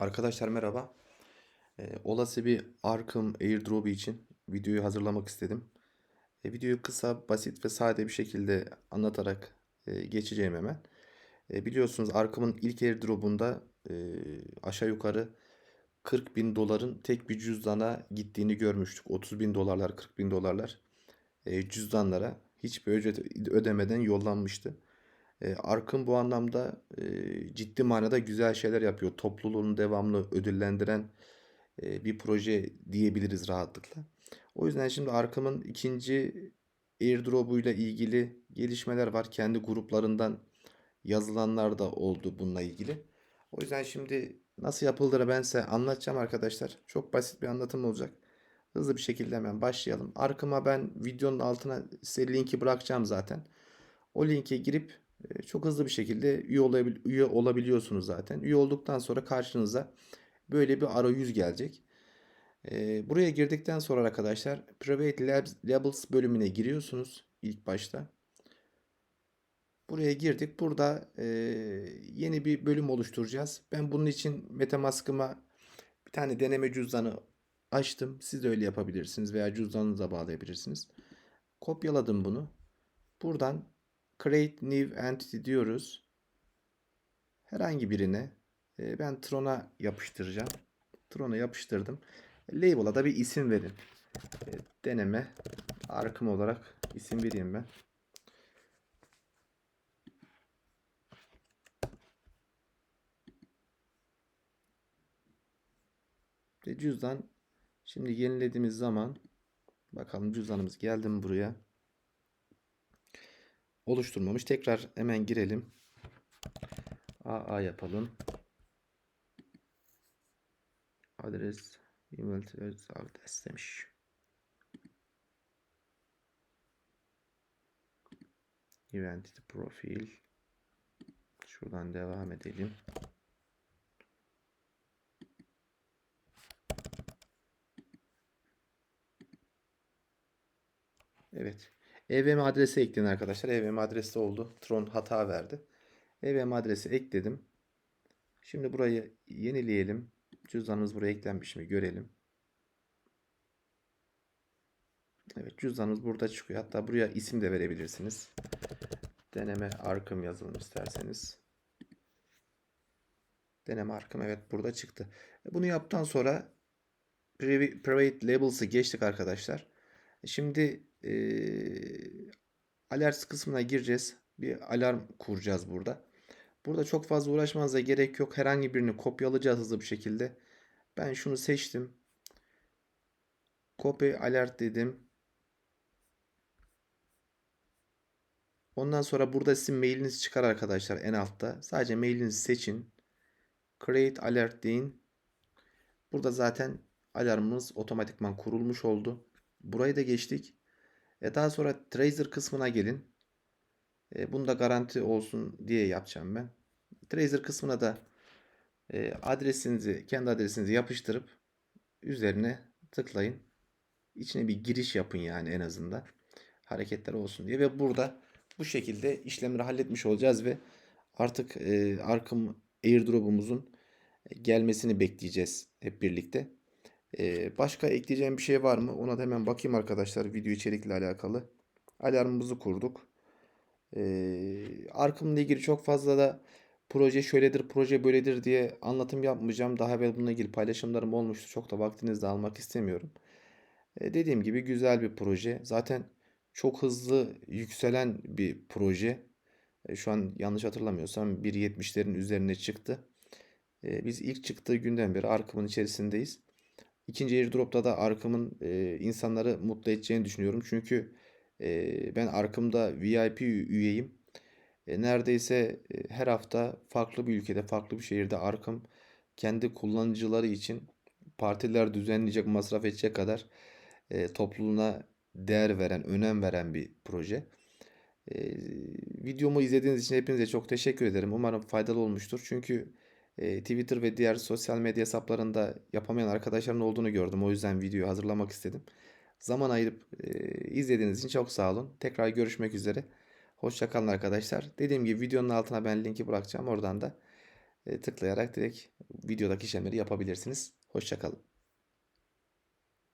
Arkadaşlar merhaba. Ee, olası bir Arkham Airdrop için videoyu hazırlamak istedim. E, videoyu kısa, basit ve sade bir şekilde anlatarak e, geçeceğim hemen. E, biliyorsunuz Arkham'ın ilk airdrop'unda e, aşağı yukarı 40 bin doların tek bir cüzdana gittiğini görmüştük. 30 bin dolarlar, 40 bin dolarlar e, cüzdanlara hiçbir ücret ödemeden yollanmıştı. E, Arkın bu anlamda e, ciddi manada güzel şeyler yapıyor. Topluluğunu devamlı ödüllendiren e, bir proje diyebiliriz rahatlıkla. O yüzden şimdi Arkım'ın ikinci airdrop'uyla ilgili gelişmeler var. Kendi gruplarından yazılanlar da oldu bununla ilgili. O yüzden şimdi nasıl yapıldığını ben size anlatacağım arkadaşlar. Çok basit bir anlatım olacak. Hızlı bir şekilde hemen başlayalım. Arkama ben videonun altına size linki bırakacağım zaten. O linke girip çok hızlı bir şekilde üye, olabil üye olabiliyorsunuz zaten. Üye olduktan sonra karşınıza böyle bir arayüz gelecek. E, buraya girdikten sonra arkadaşlar Private Labs, Labels bölümüne giriyorsunuz ilk başta. Buraya girdik. Burada e, yeni bir bölüm oluşturacağız. Ben bunun için MetaMask'ıma bir tane deneme cüzdanı açtım. Siz de öyle yapabilirsiniz veya cüzdanınıza bağlayabilirsiniz. Kopyaladım bunu. Buradan Create New Entity diyoruz. Herhangi birine e, ben Tron'a yapıştıracağım. Tron'a yapıştırdım. Label'a da bir isim verin. E, deneme arkım olarak isim vereyim ben. Ve cüzdan şimdi yenilediğimiz zaman bakalım cüzdanımız geldi mi buraya? Oluşturmamış. Tekrar hemen girelim. AA yapalım. Adres email adres demiş. Identity profil. Şuradan devam edelim. Evet. EVM adresi ekleyin arkadaşlar. EVM adresi oldu. Tron hata verdi. EVM adresi ekledim. Şimdi burayı yenileyelim. Cüzdanımız buraya eklenmiş mi görelim. Evet cüzdanımız burada çıkıyor. Hatta buraya isim de verebilirsiniz. Deneme arkım yazalım isterseniz. Deneme arkım evet burada çıktı. Bunu yaptıktan sonra Private Labels'ı geçtik arkadaşlar. Şimdi e, alert kısmına gireceğiz. Bir alarm kuracağız burada. Burada çok fazla uğraşmanıza gerek yok. Herhangi birini kopyalayacağız hızlı bir şekilde. Ben şunu seçtim. Copy alert dedim. Ondan sonra burada sizin mailiniz çıkar arkadaşlar en altta. Sadece mailinizi seçin. Create alert deyin. Burada zaten alarmımız otomatikman kurulmuş oldu. Burayı da geçtik. E daha sonra Tracer kısmına gelin. E, bunu garanti olsun diye yapacağım ben. Tracer kısmına da e, adresinizi, kendi adresinizi yapıştırıp üzerine tıklayın. İçine bir giriş yapın yani en azından. Hareketler olsun diye ve burada bu şekilde işlemleri halletmiş olacağız ve artık e, Arkham airdrop'umuzun gelmesini bekleyeceğiz hep birlikte. Ee, başka ekleyeceğim bir şey var mı? Ona da hemen bakayım arkadaşlar video içerikle alakalı. Alarmımızı kurduk. Ee, Arkım'la ilgili çok fazla da proje şöyledir, proje böyledir diye anlatım yapmayacağım. Daha evvel bununla ilgili paylaşımlarım olmuştu. Çok da vaktinizi de almak istemiyorum. Ee, dediğim gibi güzel bir proje. Zaten çok hızlı yükselen bir proje. Ee, şu an yanlış hatırlamıyorsam 1.70'lerin üzerine çıktı. Ee, biz ilk çıktığı günden beri Arkım'ın içerisindeyiz. İkinci airdrop'ta da Arkham'ın e, insanları mutlu edeceğini düşünüyorum. Çünkü e, ben Arkham'da VIP üyeyim. E, neredeyse e, her hafta farklı bir ülkede, farklı bir şehirde Arkham kendi kullanıcıları için partiler düzenleyecek, masraf edecek kadar e, topluluğuna değer veren, önem veren bir proje. E, videomu izlediğiniz için hepinize çok teşekkür ederim. Umarım faydalı olmuştur. Çünkü e, Twitter ve diğer sosyal medya hesaplarında yapamayan arkadaşların olduğunu gördüm. O yüzden videoyu hazırlamak istedim. Zaman ayırıp e, izlediğiniz için çok sağ olun. Tekrar görüşmek üzere. Hoşçakalın arkadaşlar. Dediğim gibi videonun altına ben linki bırakacağım. Oradan da e, tıklayarak direkt videodaki işlemleri yapabilirsiniz. Hoşçakalın.